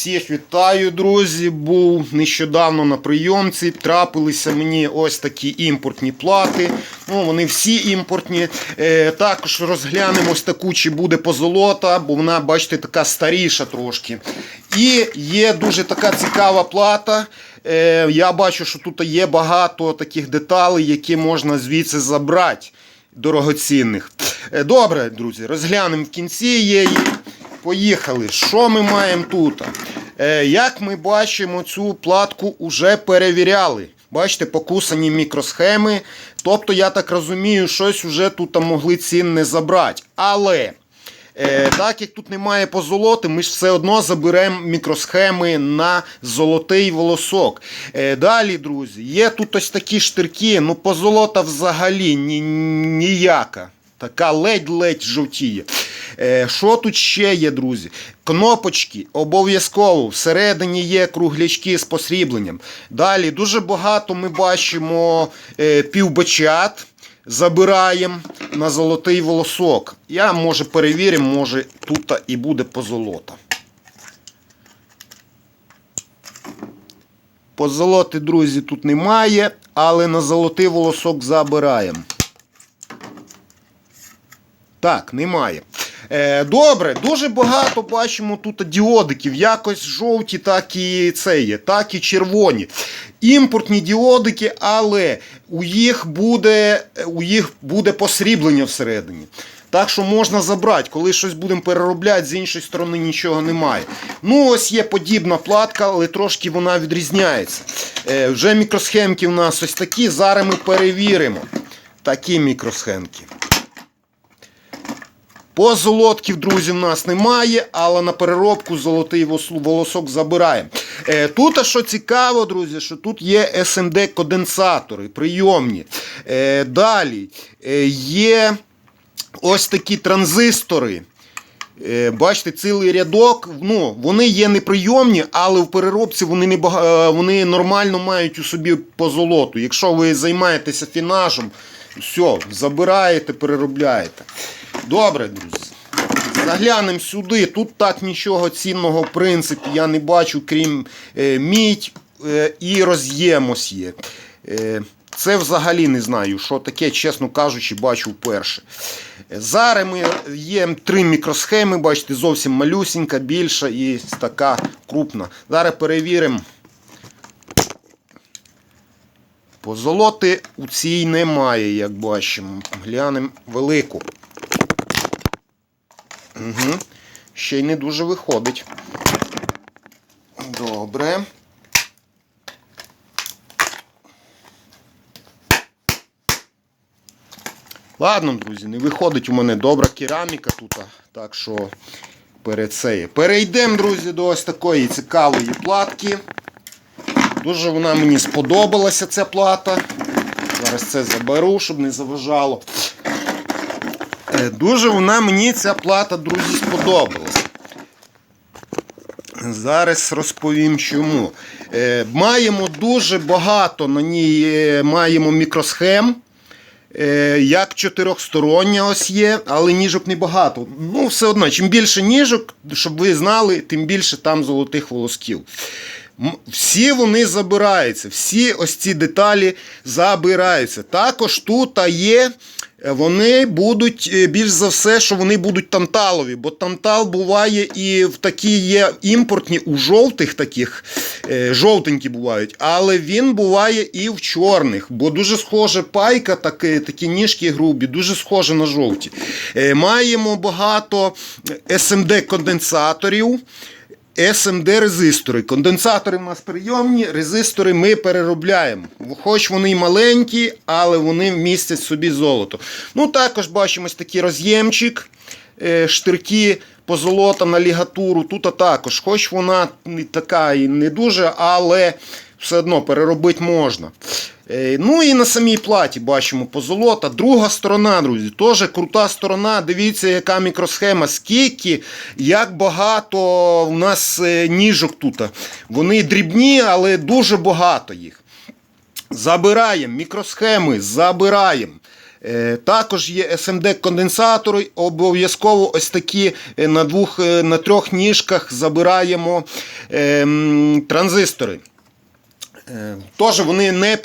Всіх вітаю, друзі. Був нещодавно на прийомці. Трапилися мені ось такі імпортні плати. Ну, вони всі імпортні. Е, також розглянемо ось таку, чи буде позолота, бо вона, бачите, така старіша трошки. І є дуже така цікава плата. Е, я бачу, що тут є багато таких деталей, які можна звідси забрати. Дорогоцінних. Е, Добре, друзі, розглянемо в кінці її. Поїхали. Що ми маємо тут? Е, як ми бачимо, цю платку вже перевіряли. Бачите, покусані мікросхеми. Тобто, я так розумію, щось вже тут могли цінне забрати. Але. Е, так як тут немає позолоти, ми ж все одно заберемо мікросхеми на золотий волосок. Е, далі, друзі, є тут ось такі штирки, ну позолота взагалі ні, ніяка. Така ледь-ледь жовтіє. Е, що тут ще є, друзі? Кнопочки обов'язково. Всередині є круглячки з посрібленням. Далі дуже багато ми бачимо е, півбочат. Забираємо на золотий волосок. Я може перевіримо, може тут і буде позолота. Позолоти, друзі, тут немає, але на золотий волосок забираємо. Так, немає. Е, добре, дуже багато бачимо тут діодиків. Якось жовті, так і це так і червоні. Імпортні діодики, але у їх буде, у їх буде посріблення всередині. Так що можна забрати, коли щось будемо переробляти, з іншої сторони нічого немає. Ну, ось є подібна платка, але трошки вона відрізняється. Е, вже мікросхемки у нас ось такі. Зараз ми перевіримо. Такі мікросхемки. Позолотків, друзі, в нас немає, але на переробку золотий волосок забираємо. Е, Тут, а що цікаво, друзі, що тут є SMD-конденсатори, прийомні. Е, Далі е, є ось такі транзистори. Бачите, цілий рядок. Ну, вони є неприйомні, але в переробці вони не бага... вони нормально мають у собі позолоту. Якщо ви займаєтеся фінажем, все, забираєте, переробляєте. Добре, друзі. Заглянемо сюди. Тут так нічого цінного, в принципі, я не бачу, крім е, мідь е, і роз'єм ось є. Е, це взагалі не знаю, що таке, чесно кажучи, бачу вперше. Зараз ми є три мікросхеми, бачите, зовсім малюсінька, більша і така крупна. Зараз перевіримо. Позолоти у цій немає, як бачимо. Глянемо велику. Угу. Ще й не дуже виходить. Добре. Ладно, друзі, не виходить у мене добра кераміка тут. Так що перед цею. Перейдемо, друзі, до ось такої цікавої платки. Дуже вона мені сподобалася ця плата. Зараз це заберу, щоб не заважало. Е, Дуже вона мені ця плата, друзі, сподобалась. Зараз розповім чому. Е, Маємо дуже багато на ній е, маємо мікросхем. Як чотирьохстороння ось є, але ніжок небагато. Ну, все одно, чим більше ніжок, щоб ви знали, тим більше там золотих волосків. Всі вони забираються, всі ось ці деталі забираються. Також тут є. е, Вони будуть е, більш за все, що вони будуть танталові, бо тантал буває і в такі є імпортні у жовтих таких, е, жовтенькі бувають, але він буває і в чорних, бо дуже схоже пайка, такі, такі ніжки грубі, дуже схоже на жовті. Маємо багато SMD-конденсаторів. SMD резистори. Конденсатори в нас прийомні, резистори ми переробляємо. Хоч вони й маленькі, але вони містять собі золото. Ну, також бачимо ось такий роз'ємчик, е, штирки позолота на лігатуру. Тут також, хоч вона така і не дуже, але все одно переробити можна. Е, Ну і на самій платі бачимо позолота. Друга сторона, друзі, теж крута сторона. Дивіться, яка мікросхема, скільки, як багато у нас е, ніжок тут. Вони дрібні, але дуже багато їх. Забираємо мікросхеми, забираємо. Е, Також є SMD-конденсатори. Обов'язково ось такі на двох, на трьох ніжках забираємо ем, транзистори. Е, Теж вони не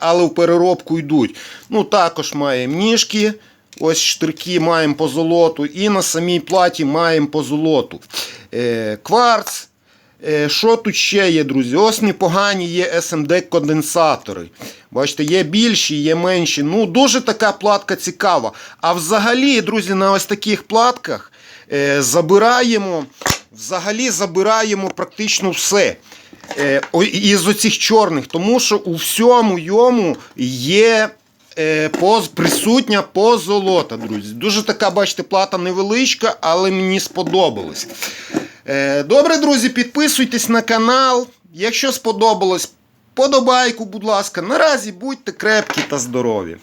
але в переробку йдуть. Ну, також маємо ніжки. Ось штирки маємо по золоту. І на самій платі маємо по золоту. Е, Кварц. Е, Що тут ще є, друзі? Ось непогані є SMD-конденсатори. Бачите, є більші, є менші. Ну, дуже така платка цікава. А взагалі, друзі, на ось таких платках забираємо, взагалі забираємо практично все. Е, із оцих чорних, тому що у всьому йому є е, присутня позолота, друзі. Дуже така, бачите, плата невеличка, але мені сподобалось. Е, добре, друзі, підписуйтесь на канал. Якщо сподобалось, подобайку, будь ласка. Наразі будьте крепкі та здорові.